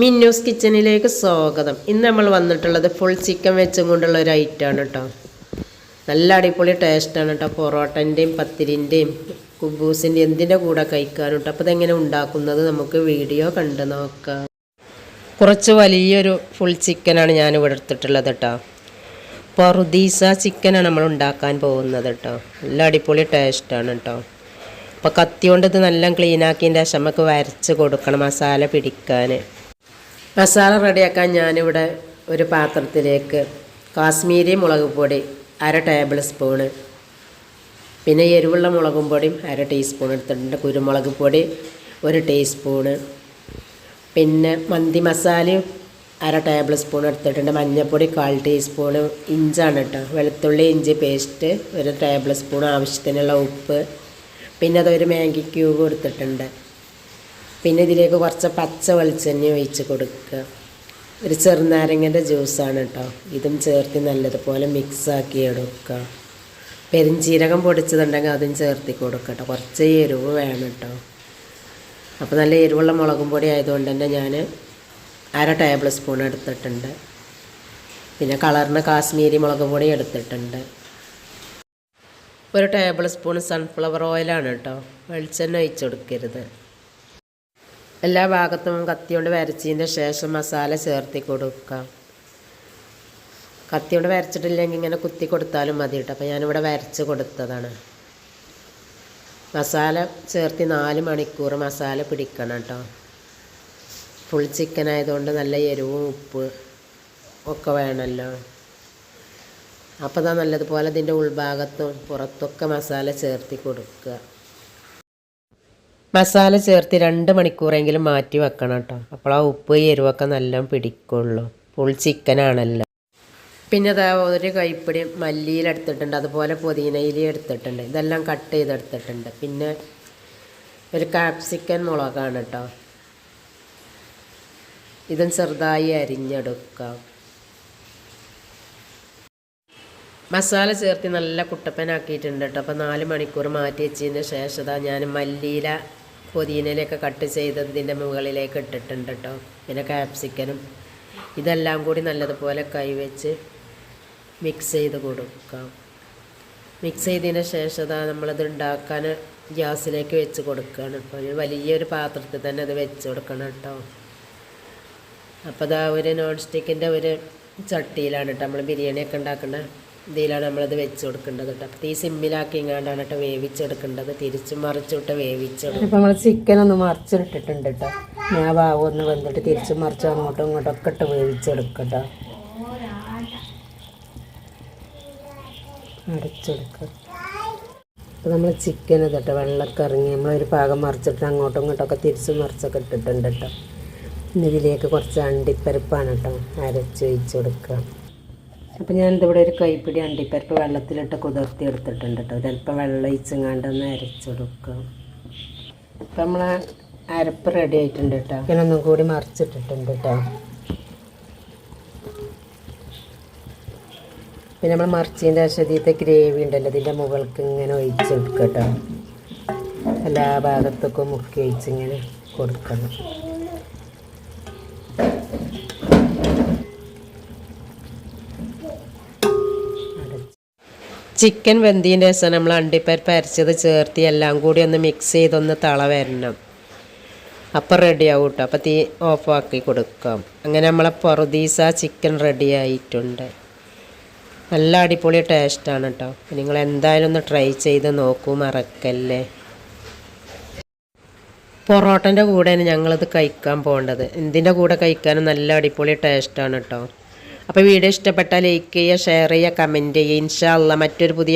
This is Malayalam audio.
മിന്നൂസ് കിച്ചണിലേക്ക് സ്വാഗതം. ഇന്ന് നമ്മൾ വന്നിട്ടുള്ളത് ഫുൾ ചിക്കൻ വെച്ചും കൊണ്ടുള്ള ഒരു ഐറ്റമാണ് കേട്ടോ നല്ല അടിപൊളി ടേസ്റ്റാണ് കേട്ടോ പൊറോട്ടന്റെയും പത്തിരിന്റെയും കുബൂസിന്റെയും എന്തിന്റെ കൂടെ കഴിക്കാനും കേട്ടോ അപ്പോൾ ഇതെങ്ങനെ ഉണ്ടാക്കുന്നത് നമുക്ക് വീഡിയോ കണ്ട് നോക്കാം. കുറച്ച് വലിയൊരു ഫുൾ ചിക്കനാണ് ഞാൻ ഇവിടെ എടുത്തിട്ടുള്ളത് കേട്ടോ പൊറുദീസ ചിക്കനാണ് നമ്മൾ ഉണ്ടാക്കാൻ പോകുന്നത് കേട്ടോ നല്ല അടിപൊളി ടേസ്റ്റാണ് കേട്ടോ അപ്പോൾ കത്തി കൊണ്ട് ഇത് നല്ല ക്ലീൻ ശമക്ക് വരച്ച് കൊടുക്കണം മസാല പിടിക്കാൻ മസാല റെഡിയാക്കാൻ ഞാനിവിടെ ഒരു പാത്രത്തിലേക്ക് കാശ്മീരി മുളക് പൊടി അര ടേബിൾ സ്പൂണ് പിന്നെ എരിവുള്ള മുളകും പൊടിയും അര ടീസ്പൂൺ എടുത്തിട്ടുണ്ട്. കുരുമുളക് പൊടി ഒരു ടീസ്പൂണ് പിന്നെ മന്തി മസാലയും അര ടേബിൾ സ്പൂൺ എടുത്തിട്ടുണ്ട്. മഞ്ഞൾപ്പൊടി കാൽ ടീസ്പൂണ് ഇഞ്ചാണ് കേട്ടോ. വെളുത്തുള്ളി ഇഞ്ചി പേസ്റ്റ് ഒരു ടേബിൾ സ്പൂൺ ആവശ്യത്തിനുള്ള ഉപ്പ് പിന്നെ അതൊരു മാഗി ക്യൂബ് എടുത്തിട്ടുണ്ട് പിന്നെ ഇതിലേക്ക് കുറച്ച് പച്ച വെളിച്ചെണ്ണ ഒഴിച്ച് കൊടുക്കുക. ഒരു ചെറുനാരങ്ങന്റെ ജ്യൂസാണ് കേട്ടോ. ഇതും ചേർത്ത് നല്ലതുപോലെ മിക്സാക്കി എടുക്കുക. പെരിഞ്ചീരകം പൊടിച്ചതുണ്ടെങ്കിൽ അതും ചേർത്തി കൊടുക്കട്ടോ കുറച്ച് എരിവ് വേണം കേട്ടോ. അപ്പോൾ നല്ല എരിവുള്ള മുളകും പൊടി ആയതുകൊണ്ട് തന്നെ ഞാൻ അര ടേബിൾ സ്പൂൺ എടുത്തിട്ടുണ്ട്. പിന്നെ കളറിന് കാശ്മീരി മുളക് പൊടി എടുത്തിട്ടുണ്ട്. ഒരു ടേബിൾ സ്പൂൺ സൺഫ്ലവർ ഓയിലാണ് കേട്ടോ. വെളിച്ചെണ്ണ ഒഴിച്ചു കൊടുക്കരുത്. എല്ലാ ഭാഗത്തും കത്തി കൊണ്ട് വരച്ചതിന്റെ ശേഷം മസാല ചേർത്തി കൊടുക്കാം. കത്തി കൊണ്ട് വരച്ചിട്ടില്ലെങ്കിൽ ഇങ്ങനെ കുത്തി കൊടുത്താലും മതി കേട്ടോ അപ്പോൾ ഞാനിവിടെ വരച്ച് കൊടുത്തതാണ്. മസാല ചേർത്തി നാല് മണിക്കൂർ മസാല പിടിക്കണം കേട്ടോ ഫുൾ ചിക്കൻ ആയതുകൊണ്ട് നല്ല എരിവും ഉപ്പ് ഒക്കെ വേണമല്ലോ അപ്പോൾ ഇതാ നല്ലതുപോലെ ഇതിന്റെ ഉൾഭാഗത്തും പുറത്തൊക്കെ മസാല ചേർത്തി കൊടുക്കുക. മസാല ചേർത്ത് രണ്ട് മണിക്കൂറെങ്കിലും മാറ്റി വെക്കണം കേട്ടോ. അപ്പോൾ ആ ഉപ്പ് എരിവൊക്കെ നല്ല പിടിക്കുള്ളൂ. ഫുൾ ചിക്കനാണല്ലോ പിന്നെ അതാ ഒരു കൈപ്പിടി മല്ലിയിൽ എടുത്തിട്ടുണ്ട്. അതുപോലെ പുതിനയിലും എടുത്തിട്ടുണ്ട്. ഇതെല്ലാം കട്ട് ചെയ്തെടുത്തിട്ടുണ്ട് പിന്നെ ഒരു കാപ്സിക്കൻ മുളകാണ് കേട്ടോ. ഇതും ചെറുതായി അരിഞ്ഞെടുക്കാം. മസാല ചേർത്ത് നല്ല കുട്ടപ്പനാക്കിയിട്ടുണ്ട് കേട്ടോ. അപ്പോൾ നാല് മണിക്കൂർ മാറ്റി വെച്ചതിന് ശേഷം ഞാൻ മല്ലിയില പുതിനയിലൊക്കെ കട്ട് ചെയ്തതിന്റെ മുകളിലേക്ക് ഇട്ടിട്ടുണ്ട് കേട്ടോ പിന്നെ ക്യാപ്സിക്കനും ഇതെല്ലാം കൂടി നല്ലതുപോലെ കൈവച്ച് മിക്സ് ചെയ്ത് കൊടുക്കാം. മിക്സ് ചെയ്തതിന് ശേഷം അതാ നമ്മളത് ഉണ്ടാക്കാൻ ഗ്യാസിലേക്ക് വെച്ച് കൊടുക്കുകയാണ് അപ്പോൾ ഒരു വലിയൊരു പാത്രത്തിൽ തന്നെ അത് വെച്ച് കൊടുക്കണം കേട്ടോ അപ്പോൾ അതാ ഒരു നോൺ സ്റ്റിക്കിന്റെ ഒരു ചട്ടിയിലാണ് കേട്ടോ നമ്മൾ ബിരിയാണിയൊക്കെ ഉണ്ടാക്കുന്ന ഇതിലാണ് നമ്മളത് വെച്ച് കൊടുക്കേണ്ടത് കേട്ടോ. അപ്പോൾ തീ സിമ്മിലാക്കി ഇങ്ങാണ്ടാണ് കേട്ടോ വേവിച്ചെടുക്കേണ്ടത്. തിരിച്ചും മറിച്ചിട്ട് വേവിച്ചെടുക്കും. നമ്മൾ ചിക്കൻ ഒന്ന് മറിച്ചിട്ടിട്ടുണ്ട് കേട്ടോ. ഞാൻ ഭാഗം വന്നിട്ട് തിരിച്ചും മറിച്ചും അങ്ങോട്ടും ഇങ്ങോട്ടും ഒക്കെ ഇട്ട് വേവിച്ചെടുക്കട്ടെ അടച്ചെടുക്കുക അപ്പോൾ നമ്മൾ ചിക്കൻ ഇതട്ടോ വെള്ളമൊക്കെ ഇറങ്ങി നമ്മളൊരു പാകം മറിച്ചിട്ട് അങ്ങോട്ടും ഇങ്ങോട്ടൊക്കെ തിരിച്ചും മറിച്ചൊക്കെ ഇട്ടിട്ടുണ്ട് കേട്ടോ. ഇതിലേക്ക് കുറച്ച് അണ്ടിപ്പരിപ്പാണ് കേട്ടോ അരച്ച് ഒഴിച്ച് കൊടുക്കുക. അപ്പോൾ ഞാനിതിവിടെ ഒരു കൈപ്പിടി അണ്ടിപ്പരിപ്പ് വെള്ളത്തിലിട്ട് കുതിർത്തി എടുത്തിട്ടുണ്ട് കേട്ടോ ചിലപ്പം വെള്ളം ഒഴിച്ചങ്ങാണ്ടൊന്ന് അരച്ചെടുക്കുക ഇപ്പം നമ്മൾ അരപ്പ് റെഡി ആയിട്ടുണ്ട് കേട്ടോ ഒന്നും കൂടി മറിച്ചിട്ടിട്ടുണ്ട് കേട്ടോ പിന്നെ നമ്മൾ മറിച്ചതിന്റെ ശരീരത്തെ ഗ്രേവി ഉണ്ടല്ലോ അതിന്റെ മുകൾക്ക് ഇങ്ങനെ ഒഴിച്ചെടുക്കുക കേട്ടോ എല്ലാ ഭാഗത്തൊക്കെ മുക്കി ഒഴിച്ചിങ്ങനെ കൊടുക്കണം. ചിക്കൻ വെന്തതിന്റെ ശേഷം നമ്മൾ അണ്ടിപ്പരിപ്പ് അരച്ചത് ചേർത്ത് എല്ലാം കൂടി ഒന്ന് മിക്സ് ചെയ്തൊന്ന് തള വരണം. അപ്പം റെഡി ആവും കേട്ടോ അപ്പം തീ ഓഫാക്കി കൊടുക്കാം. അങ്ങനെ നമ്മളെ പൊറുദീസ ചിക്കൻ റെഡി ആയിട്ടുണ്ട്. നല്ല അടിപൊളി ടേസ്റ്റാണ് കേട്ടോ നിങ്ങൾ എന്തായാലും ഒന്ന് ട്രൈ ചെയ്ത് നോക്കൂ മറക്കല്ലേ? പൊറോട്ടന്റെ കൂടെയാണ് ഞങ്ങളിത് കഴിക്കാൻ പോകേണ്ടത്. എന്തിന്റെ കൂടെ കഴിക്കാനും നല്ല അടിപൊളി ടേസ്റ്റാണ് കേട്ടോ അപ്പോൾ വീഡിയോ ഇഷ്ടപ്പെട്ടാൽ ലൈക്ക് ചെയ്യുക ഷെയർ ചെയ്യുക കമന്റ് ചെയ്യുക. ഇൻഷാ അല്ല മറ്റൊരു പുതിയ